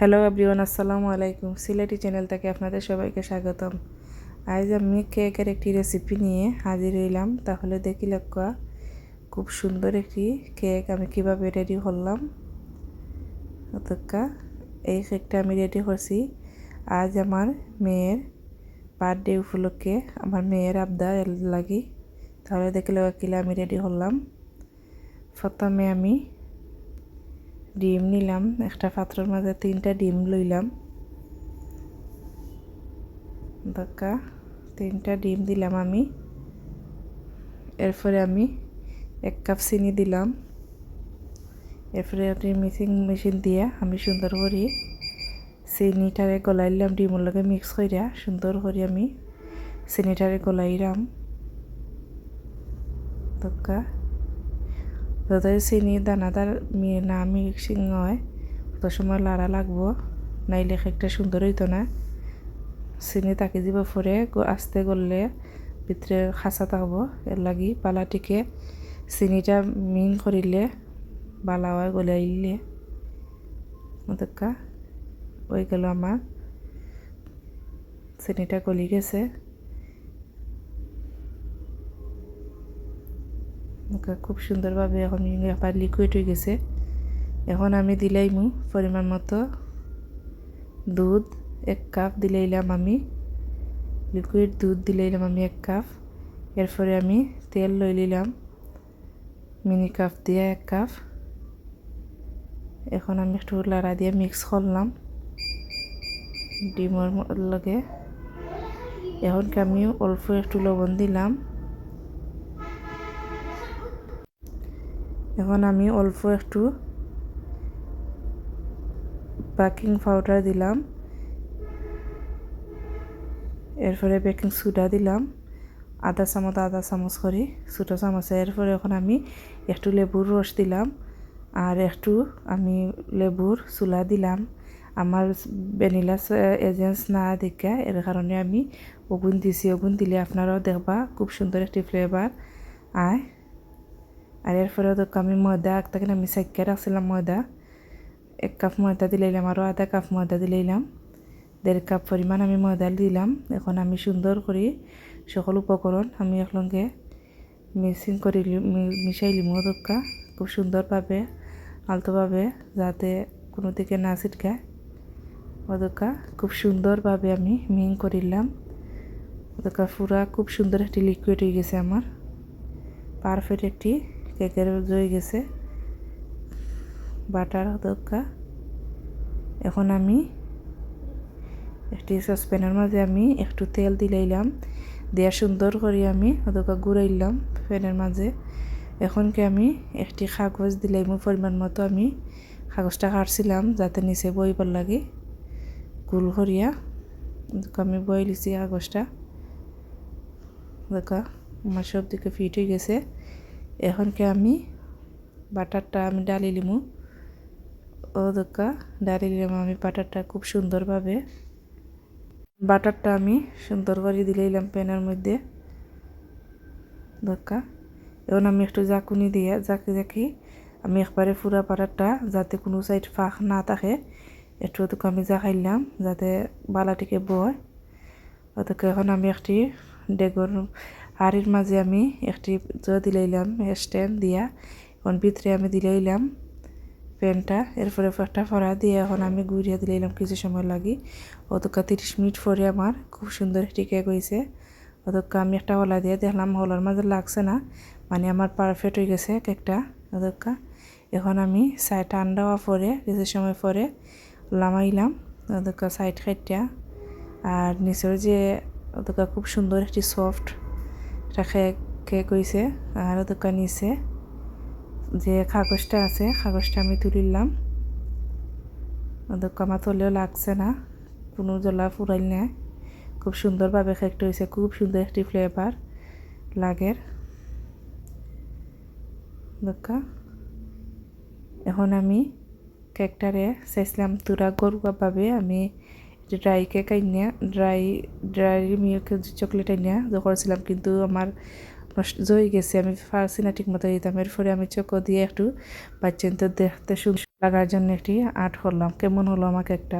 Hello everyone আসসালামু আলাইকুম Sylheti channel থেকে আপনাদের সবাইকে স্বাগতম। আজ আমি কেকের একটি রেসিপি নিয়ে হাজির হইলাম। তাহলে দেখি লক্ষ্য খুব সুন্দর একটি কেক আমি কীভাবে রেডি করলাম অতকা, এই কেকটা আমি রেডি করছি আজ আমার মেয়ের বার্থডে উপলক্ষে আমার মেয়ের আবদা লাগি। তাহলে দেখি দেখলে কিলা আমি রেডি করলাম প্রথমে আমি ডিম নিলাম, একটা পাত্রের মাঝে তিনটা ডিম লইলাম। দেখা তিনটা ডিম দিলাম আমি। এরপরে আমি এক কাপ চিনি দিলাম। এরপরে আপনি মিক্সিং মেশিন দিয়ে আমি সুন্দর করে চিনিটারে গলাইলাম, ডিমের লগে মিক্স করিয়া সুন্দর করে আমি চিনিটারে গলাইলাম। দক্কা যত চিনি, দানাদার না মিক্সিং হয়। তত সময় লাড়া লাগবো, নাইলে একটা সুন্দর হইতো না। চিনি তাকি দিব পরে আস্তে করলে ভিতরে খাঁচা থাকব এর লাগি পালাটিকে চিনিটা মিন করিলে বালা হয় গলাইলে দেখা ওই গেল আমার। চিনিটা গলি গেছে। খুব সুন্দরভাবে এখন ব্যাপার লিকুইড হয়ে গেছে। এখন আমি দিলাইমু পরিমাণ মতো দুধ, এক কাপ দিলাইলাম আমি। লিকুইড দুধ দিলাইলাম আমি এক কাপ এরপরে আমি তেল লই নিলাম। মিনি কাপ দিয়ে এক কাপ এখন আমি একটু লাড়া দিয়ে মিক্স করলাম ডিমের লগে। এখন আমি অল্প একটু লবণ দিলাম। এখন আমি অল্প একটু বেকিং পাউডার দিলাম। এরপরে বেকিং সোডা দিলাম। আধা চামচ আধা চামচ করে ছোটো চামচে। এরপরে এখন আমি একটু লেবুর রস দিলাম আর একটু আমি লেবুর চুলা দিলাম। আমার ভ্যানিলা এজেন্স না দেখা এর কারণে আমি ওগুন দিছি। ওগুন দিলে আপনারাও দেখবা খুব সুন্দর একটি ফ্লেভার আয় আর এরপরে তো আমি ময়দা একটা আমি সাইকে রাখছিলাম ময়দা এক কাপ ময়দা দিলাইলাম আরও আধা কাপ ময়দা দিলাইলাম দেড় কাপ পরিমাণ আমি ময়দা দিলাম এখন আমি সুন্দর করে সকল উপকরণ আমি একলগে মিক্সিং করে মিশাই লিমো দক্কা খুব সুন্দরভাবে আলতোভাবে যাতে কোনো দিকে না ছিটকায় ওদকা খুব সুন্দরভাবে আমি মিং করিলাম ওদকা পুরা খুব সুন্দর একটি লিকুইড হয়ে গেছে আমার পারফেক্ট একটি কেকের হয়ে গেছে। বাটার দরকার এখন আমি একটি সসপ্যানের মাঝে আমি একটু তেল দিলাইলাম দেওয়া সুন্দর করে আমি ওদকা গুড়াইলাম ফ্যানের মাঝে। এখনকে আমি একটি কাগজ দিলাইম পরিমাণ মতো আমি কাগজটা কাটছিলাম যাতে নিচে বইবার লাগে। গুল করিয়া আমি বই লিছি কাগজটা। দেখা আমার সব দিকে ফিট হয়ে গেছে। এখনকে আমি বাটারটা আমি ডালি লিমু? ও দোকা ডালি লিলাম আমি বাটারটা খুব সুন্দরভাবে। বাটারটা আমি সুন্দর করে দিলাইলাম প্যানের মধ্যে। দোকা এখন আমি একটু জাকুনি দিয়ে জাকি জাকি আমি একবারে পুরা বাটারটা যাতে কোনো সাইড ফাঁক না থাকে, একটু ওটুকু আমি জাকাইলাম যাতে বালাটিকে বয়। ওটুকু এখন আমি একটি ডেগর হাড়ির মাঝে আমি একটি দিলাইলাম স্ট্যান্ড দিয়া। এখন ভিতরে আমি দিলাইলাম প্যানটা এরপরে একটা ফরা দিয়ে এখন আমি গুড়িয়া দিলাইলাম কিছু সময় লাগি। অতকা তিরিশ মিনিট পরে আমার খুব সুন্দর একটি কেক হয়েছে অতকা আমি একটা হলা দিয়ে দেখলাম, হলার মাঝে লাগছে না মানে আমার পারফেক্ট হয়ে গেছে কেকটা, অতকা। এখন আমি সাইড ঠান্ডা হওয়া পরে, কিছু সময় পরে লামাইলাম, অতকা সাইড খাইটা। আর নিচের যে অতকা খুব সুন্দর একটি সফট রাখে কেক হয়েছে আর দোকান নিচে যে কাগজটা আছে কাগজটা আমি তুলিলাম। দোকান আমার তোলেও লাগছে না, কোনো জ্বলা ফুরাইল নাই। খুব সুন্দরভাবে কেকটা হয়েছে খুব সুন্দর একটি ফ্লেভার লাগের। দোকা। এখন আমি কেকটারে চাইছিলাম তুরা গরুয়াভাবে আমি ড্রাই কেক আইনিয়া ড্রাই ড্রাই মিল্ক চকলেট আইনিয়া করেছিলাম, কিন্তু আমার নষ্ট জয়ে গেছে। আমি পারছি না ঠিক মতো দিতাম এরপরে আমি চকো দিয়ে একটু বাচ্চাদের দেখতে সুন্দর লাগার জন্য একটি আর্ট করলাম। কেমন হলো আমাকে একটা?